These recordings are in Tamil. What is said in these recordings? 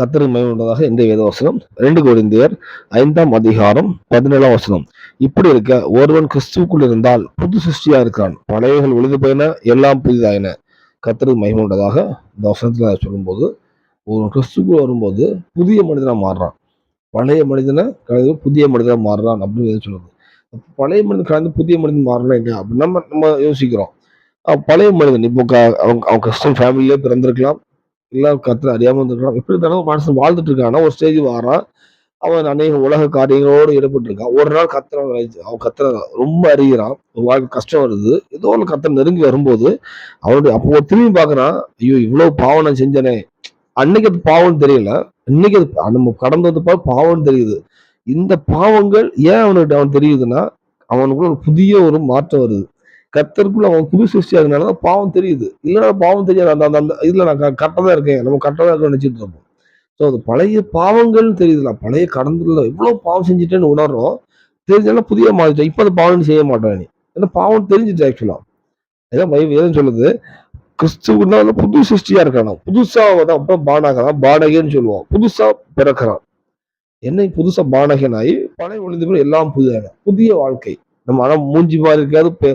கத்தருக்கு மயமுள்ளதாக இந்த வேதவசனம் ரெண்டு கொரிந்தியர் ஐந்தாம் அதிகாரம் பதினேழாம் வசனம். இப்படி இருக்க ஒருவன் கிறிஸ்துவுக்குள் இருந்தால் புது சிருஷ்டியா இருக்கிறான். பழையகள் ஒழுது போயின எல்லாம் புதிதாயின. கத்தருக்கு உண்டதாக இந்த வசனத்தில் சொல்லும்போது ஒரு கிறிஸ்துக்குள் வரும்போது புதிய மனிதனாக மாறுறான். பழைய மனிதனை கலந்து புதிய மனிதனாக மாறுறான் அப்படின்னு எது சொல்லுது. பழைய மனிதன் கலந்து புதிய மனிதன் மாறலாம் என்ன? அப்படின்னு நம்ம நம்ம யோசிக்கிறோம். பழைய மனிதன் இப்போ அவங்க அவங்க கிறிஸ்டன் கிறிஸ்டின் ஃபேமிலியே பிறந்திருக்கலாம். எல்லா கத்துல அறியாமல் இருந்திருக்கலாம் எப்படி இருந்தாலும் மனசு வாழ்ந்துட்டு இருக்கான்னா ஒரு ஸ்டேஜ் வாரான். அவன் அநேக உலக காரியங்களோடு ஈடுபட்டு இருக்கான் ஒரு நாள் கத்திர அவன் கத்திர ரொம்ப அறிகிறான். ஒரு வாழ்க்கை கஷ்டம் வருது. ஏதோ ஒரு கத்திர நெருங்கி வரும்போது அவனுடைய அப்போ திரும்பி பார்க்குறான் ஐயோ இவ்வளவு பாவம் நான் செஞ்சனே. அன்னைக்கு அது பாவம்னு தெரியல. இன்னைக்கு அது நம்ம கடந்து வந்து பாவம் பாவம்னு தெரியுது. இந்த பாவங்கள் ஏன் அவனுக்கு அவன் தெரியுதுன்னா அவனுக்குள்ள ஒரு புதிய ஒரு மாற்றம் வருது. கத்தருக்குள்ள அவன் புது சிருஷ்டியாகிறதுனால தான் பாவம் தெரியுது. இல்லைனா பாவம் தெரியாது. அந்த அந்த- அந்த இதில் நான் கரெக்டாக தான் இருக்கேன். நம்ம கரெக்டாக தான் இருக்கேன் இருப்போம். ஸோ அது பழைய பாவங்கள் தெரியுதுல பழைய கடந்துல எவ்வளோ பாவம் செஞ்சுட்டேன்னு உணர்றோம். தெரிஞ்சாலும் புதிய மாறிட்டேன் இப்போ அது பாவம் செய்ய மாட்டேன் நீ ஏன்னா பாவம் தெரிஞ்சுட்டு ஆக்சுவலாக ஏன்னா பைபிள் எதுவும் சொல்லுது கிறிஸ்துவுன்னா புது சிருஷ்டியா இருக்கானா புதுசா தான் அப்புறம் பானகதான் பாடகைன்னு சொல்லுவான். புதுசா பிறக்கிறான். என்னை புதுசா பானகனாயி பழைய ஒளிந்து எல்லாம் புதிதான. புதிய வாழ்க்கை. நம்ம ஆனால் மூஞ்சி மாதிரி இருக்காது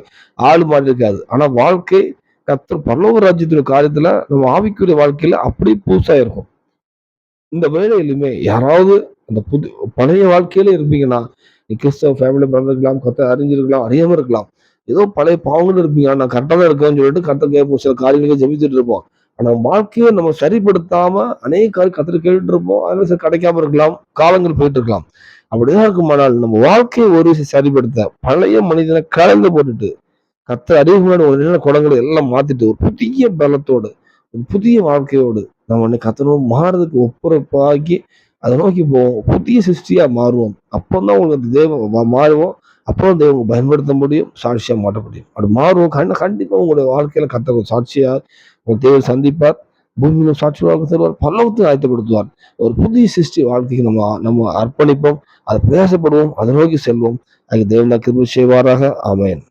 ஆள் மாதிரி இருக்காது. ஆனா வாழ்க்கை கத்தர் பல்லவ ராஜ்யத்துடைய காரியத்துல நம்ம ஆவிக்குரிய வாழ்க்கையில அப்படி புதுசா இருக்கும். இந்த வேலையிலுமே யாராவது அந்த புது பழைய வாழ்க்கையில இருப்பீங்கன்னா நீ கிறிஸ்தவ ஃபேமிலி பிறந்திருக்கலாம் கத்த அறிஞ்சிருக்கலாம் அறியாம இருக்கலாம். ஏதோ பழைய பாவங்கள் இருப்பீங்க. நான் கரெக்டாக தான் இருக்கேன்னு சொல்லிட்டு கரெக்டாக கேட்போம் சில காரியங்களுக்கு ஜெபிச்சுட்டு இருப்போம். ஆனா வாழ்க்கையை நம்ம சரிப்படுத்தாம அநேக காரியம் கத்திர கேட்டுட்டு இருப்போம். அதனால சரி கிடைக்காம இருக்கலாம் காலங்கள் போயிட்டு இருக்கலாம். அப்படிதான் இருக்குமானால் நம்ம வாழ்க்கையை ஒரு விஷயம் சரிப்படுத்த பழைய மனிதனை கலந்து போட்டுட்டு கத்த அறிவுமான ஒரு நில குடங்களை எல்லாம் மாத்திட்டு ஒரு புதிய பலத்தோடு ஒரு புதிய வாழ்க்கையோடு நம்ம ஒன்று கத்தணும் மாறுறதுக்கு ஒப்புறப்பாக்கி அதை நோக்கி போவோம். புதிய சிருஷ்டியா மாறுவோம். அப்போதான் உங்களுக்கு அந்த தெய்வம் மாறுவோம். அப்புறம் தெய்வம் பயன்படுத்த முடியும் சாட்சியாக மாட்ட முடியும் அப்படி மாறுவோம். கண்ட கண்டிப்பாக உங்களுடைய வாழ்க்கையில் கத்த ஒரு உங்கள் தேவை சந்திப்பார். பூமியிலும் சாட்சி தருவார் பல்லவத்தை ஆயத்தப்படுத்துவார். ஒரு புதிய சிருஷ்டி வாழ்க்கைக்கு நம்ம நம்ம அர்ப்பணிப்போம் அதை பிரயாசப்படுவோம் அதை நோக்கி செல்வோம். அதுக்கு தேவன் கிருபி செய்வாராக. ஆமென்.